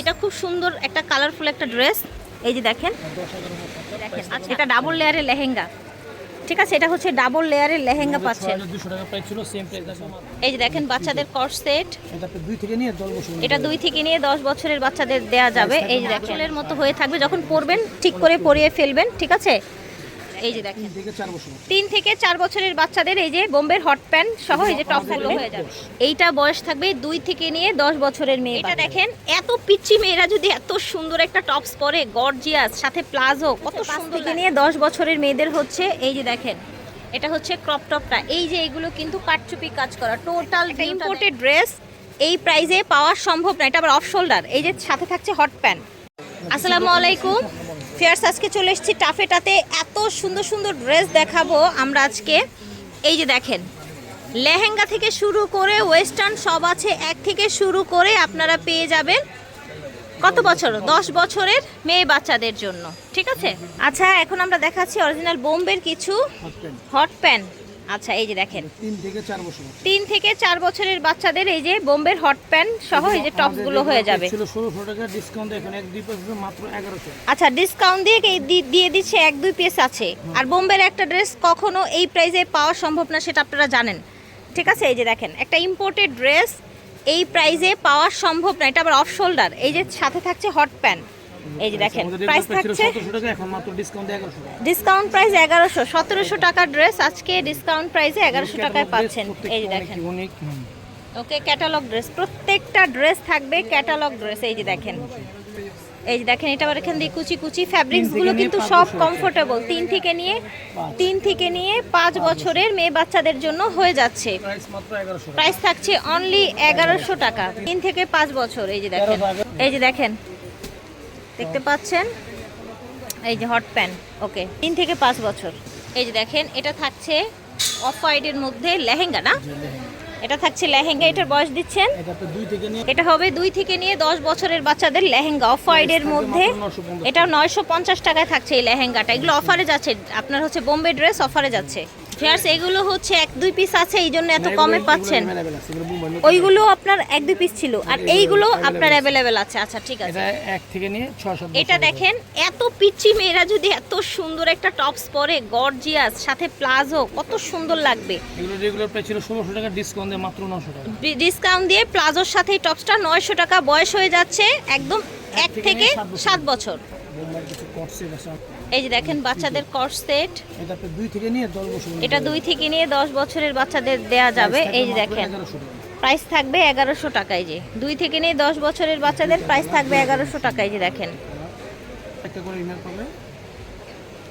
এটা খুব সুন্দর একটা কালারফুল একটা ড্রেস এই যে দেখেন। আচ্ছা। এটা ডাবল লেয়ারের লেহেঙ্গা। ঠিক আছে এটা হচ্ছে ডাবল লেয়ারের লেহেঙ্গা পাচ্ছেন এই যে দেখেন বাচ্চাদের কট সেট এটা দুই থেকে নিয়ে দশ এটা দুই থেকে নিয়ে দশ বছরের বাচ্চাদের দেয়া যাবে। এই যে দেখেন। মতো হয়ে থাকবে। যখন পরবেন ঠিক করে পরিয়ে ফেলবেন ঠিক আছে? এই যে দেখেন। তিন থেকে চার বছরের বাচ্চাদের এই যে বোম্বের হট প্যান্ট সহ এই যে টপ হয়ে যাবে। এইটা বয়স থাকবে দুই থেকে নিয়ে দশ বছরের মেয়ে এটা দেখেন এত পিচ্ছি মেয়েরা যদি এত সুন্দর একটা টপস পরে গর্জিয়াস সাথে প্লাজো কত সুন্দর নিয়ে দশ বছরের মেয়েদের হচ্ছে এই যে দেখেন এটা হচ্ছে ক্রপ টপটা। এই যে এগুলো কিন্তু কাটচুপি কাজ করা টোটাল ইম্পোর্টেড ড্রেস এই প্রাইজে পাওয়া সম্ভব না এটা আবার অফ শোল্ডার এই যে সাথে থাকছে হট প্যান্ট। আসসালামু আলাইকুম। ফেয়ার্স আজকে চলে এসেছি টাফেটাতে। এত সুন্দর সুন্দর ড্রেস দেখাবো আমরা আজকে। এই যে দেখেন লেহেঙ্গা থেকে শুরু করে ওয়েস্টার্ন সব আছে এক থেকে শুরু করে আপনারা পেয়ে যাবেন কত বছর? দশ বছরের মেয়ে বাচ্চাদের জন্য ঠিক আছে? আচ্ছা এখন আমরা দেখাচ্ছি অরিজিনাল বোম্বের কিছু হট প্যান্ট আচ্ছা এই যে দেখেন। তিন থেকে চার বছর তিন থেকে চার বছরের বাচ্চাদের এই যে বোম্বের হট প্যান্ট সহ এই যে টপসগুলো হয়ে যাবে। ছিল ষোলোশো টাকা ডিসকাউন্ট এখন এক দুই মাত্র এগারোশো আচ্ছা ডিসকাউন্ট দিয়ে দিয়ে দিচ্ছে এক দুই পিস আছে। আর বোম্বের একটা ড্রেস কখনো এই প্রাইসে পাওয়া সম্ভব না সেটা আপনারা জানেন। ঠিক আছে এই যে দেখেন একটা ইম্পোর্টেড ড্রেস এই প্রাইসে পাওয়া সম্ভব না এটা আবার অফ শোল্ডার এই যে সাথে থাকছে হট প্যান্ট এই যে দেখেন প্রাইস থাকছে ডিসকাউন্ট প্রাইস এগারোশো সতেরোশো টাকার ড্রেস আজকে ডিসকাউন্ট প্রাইসে এগারোশো টাকায় পাচ্ছেন। এই যে দেখেন। ওকে ক্যাটালগ ড্রেস প্রত্যেকটা ড্রেস থাকবে ক্যাটালগ ড্রেস এই যে দেখেন। এই যে দেখেন এটা আবার এখান দিয়ে কুচি কুচি ফ্যাব্রিক্সগুলো কিন্তু সব কমফোর্টেবল তিন থেকে নিয়ে তিন থেকে নিয়ে পাঁচ বছরের মেয়ে বাচ্চাদের জন্য হয়ে যাচ্ছে। প্রাইস থাকছে অনলি এগারোশো টাকা। তিন থেকে পাঁচ বছর এই যে দেখেন। এই যে দেখেন দেখতে পাচ্ছেন? এই যে হট প্যান্ট ওকে তিন থেকে পাঁচ বছর। এই যে দেখেন এটা থাকছে অফ হোয়াইটের মধ্যে লেহেঙ্গা না? এটা থাকছে লেহেঙ্গা এটার বয়স দিচ্ছেন? এটা হবে দুই থেকে নিয়ে দশ বছরের বাচ্চাদের লেহেঙ্গা অফ হোয়াইটের মধ্যে। এটা নয়শো পঞ্চাশ। টাকায় থাকছে এই লেহেঙ্গাটা। এগুলো অফারে যাচ্ছে। আপনার হচ্ছে বোম্বে ড্রেস অফারে যাচ্ছে। ফেয়ার্স এগুলো হচ্ছে এক দুই পিস আছে এই জন্য এত কমে পাচ্ছেন। ওইগুলো আপনার এক দুই পিস ছিল। আর এইগুলো আপনার অ্যাভেলেবেল আছে। আচ্ছা ঠিক আছে। এটা এক থেকে নিয়ে এটা দেখেন এত পিচ্ছি মেয়েরা যদি এত সুন্দর একটা টপস পরে গর্জিয়াস সাথে প্লাজো কত সুন্দর লাগবে। এগুলো রেগুলার প্রাইস ছিল ষোলোশো টাকা ডিসকাউন্ট দিয়ে মাত্র নশো টাকা। ডিসকাউন্ট দিয়ে প্লাজোর সাথে টপসটা নয়শো টাকা বয়স হয়ে যাচ্ছে একদম এক থেকে সাত বছর। এই যে দেখেন বাচ্চাদের কট সেট এটা দুই থেকে নিয়ে দশ বছরের বাচ্চাদের দেয়া যাবে। এই যে দেখেন। প্রাইস থাকবে এগারোশো টাকায় যে। দুই থেকে নিয়ে দশ বছরের বাচ্চাদের প্রাইস থাকবে এগারোশো টাকায় যে দেখেন।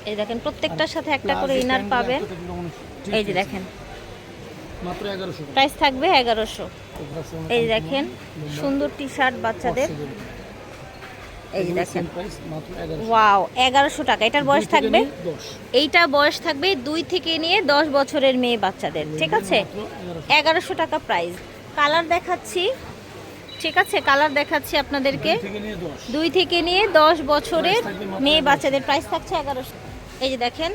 এই দেখেন প্রত্যেকটার সাথে একটা করে ইনার পাবেন এই যে দেখেন। প্রাইস থাকবে এগারোশো। এই দেখেন সুন্দর টি শার্ট বাচ্চাদের। এই দেখেন। ওয়াও এগারোশো টাকা। এটার বয়স থাকবে? এইটা বয়স থাকবে দুই থেকে নিয়ে দশ বছরের মেয়ে বাচ্চাদের ঠিক আছে? এগারোশো। টাকা প্রাইস কালার দেখাচ্ছি ঠিক আছে? কালার দেখাচ্ছি আপনাদেরকে। দুই থেকে নিয়ে দশ। বছরের মেয়ে বাচ্চাদের প্রাইস থাকছে এগারোশো। এই যে দেখেন।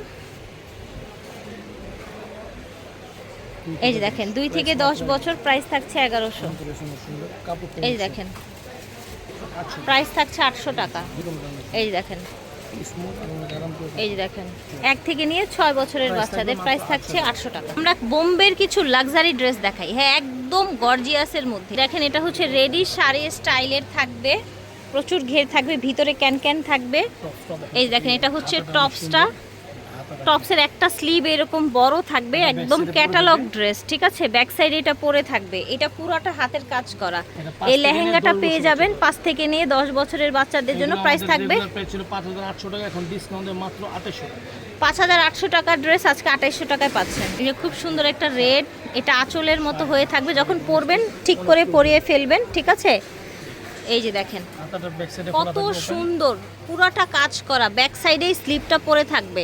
এই যে দেখেন দুই থেকে দশ বছর প্রাইস থাকছে এগারোশো। এই যে দেখেন। প্রাইস থাকছে আটশো টাকা। এই দেখেন। এই যে দেখেন। এক থেকে নিয়ে ছয় বছরের বাচ্চাদের প্রাইস থাকছে আটশো টাকা। আমরা বোম্বের কিছু লাক্সারি ড্রেস দেখাই। হ্যাঁ একদম গর্জিয়াসের মধ্যে। দেখেন এটা হচ্ছে রেডি শাড়ি স্টাইলের থাকবে। প্রচুর ঘের থাকবে ভিতরে ক্যান ক্যান থাকবে এই দেখেন এটা হচ্ছে টপসটা টপসের একটা স্লিভ এরকম বড় থাকবে একদম ক্যাটালগ ড্রেস ঠিক আছে? ব্যাক সাইডে এটা পরে থাকবে। এটা পুরোটা হাতের কাজ করা। এই লেহেঙ্গাটা পেয়ে যাবেন পাঁচ থেকে নিয়ে দশ বছরের বাচ্চাদের জন্য প্রাইস থাকবে। পাঁচ হাজার আটশো টাকার ড্রেস আজকে আঠাইশশো টাকায় পাচ্ছেন। যে খুব সুন্দর একটা রেড এটা আঁচলের মতো হয়ে থাকবে। যখন পরবেন ঠিক করে পরিয়ে ফেলবেন ঠিক আছে? এই যে দেখেন। সাইডে কত সুন্দর পুরাটা কাজ করা। ব্যাক সাইডেই স্লিপটা পরে থাকবে।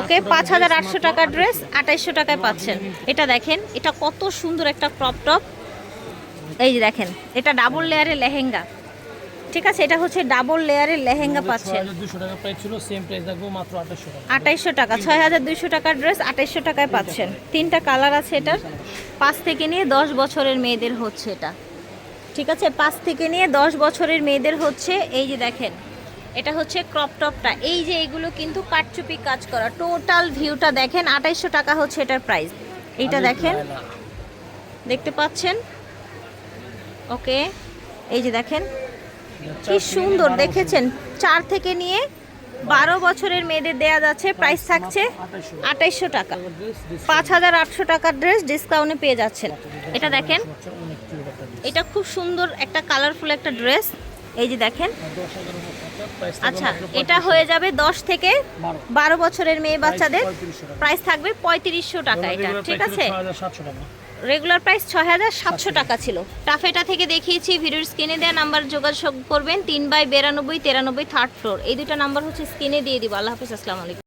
ওকে পাঁচ হাজার আটশো টাকার ড্রেস আঠাইশশো টাকায় পাচ্ছেন। এটা দেখেন এটা কত সুন্দর একটা ক্রপ টপ এই যে দেখেন এটা ডাবল লেয়ারের লেহেঙ্গা। ঠিক আছে এটা হচ্ছে ডাবল লেয়ারের লেহেঙ্গা পাচ্ছেন। আঠাইশশো টাকা ছয় হাজার দুইশো টাকার ড্রেস আঠাইশশো টাকায় পাচ্ছেন। তিনটা কালার আছে এটার। পাঁচ থেকে নিয়ে দশ বছরের মেয়েদের হচ্ছে এটা। ঠিক আছে পাঁচ থেকে নিয়ে দশ বছরের মেয়েদের হচ্ছে এই যে দেখেন। এটা হচ্ছে ক্রপ টপটা এই যে এগুলো কিন্তু কাটচুপি কাজ করা। টোটাল ভিউটা দেখেন আঠাইশশো টাকা হচ্ছে এটার প্রাইস এইটা দেখেন। দেখতে পাচ্ছেন? ওকে এই যে দেখেন। কি সুন্দর দেখেছেন? চার থেকে নিয়ে বারো বছরের মেয়েদের দেয়া যাচ্ছে প্রাইস থাকছে আঠাইশশো টাকা। পাঁচ হাজার আটশো টাকার ড্রেস ডিসকাউন্টে পেয়ে যাচ্ছেন। এটা দেখেন। এটা খুব সুন্দর একটা কালারফুল একটা ড্রেস এই যে দেখেন। আচ্ছা এটা হয়ে যাবে দশ থেকে বারো বছরের মেয়ে বাচ্চাদের। প্রাইস থাকবে পঁয়ত্রিশশো টাকা এটা ঠিক আছে? রেগুলার প্রাইস ছয় হাজার সাতশো টাকা ছিল। টাফেটা থেকে দেখিয়েছি ভিডিওর স্ক্রিনে দেওয়া নাম্বার যোগাযোগ করবেন। তিন বাই বিরানব্বই তেরানব্বই থার্ড ফ্লোর এই দুটো নাম্বার হচ্ছে স্ক্রিনে দিয়ে দিব। আল্লাহ হাফিজ আসসালামু আলাইকুম।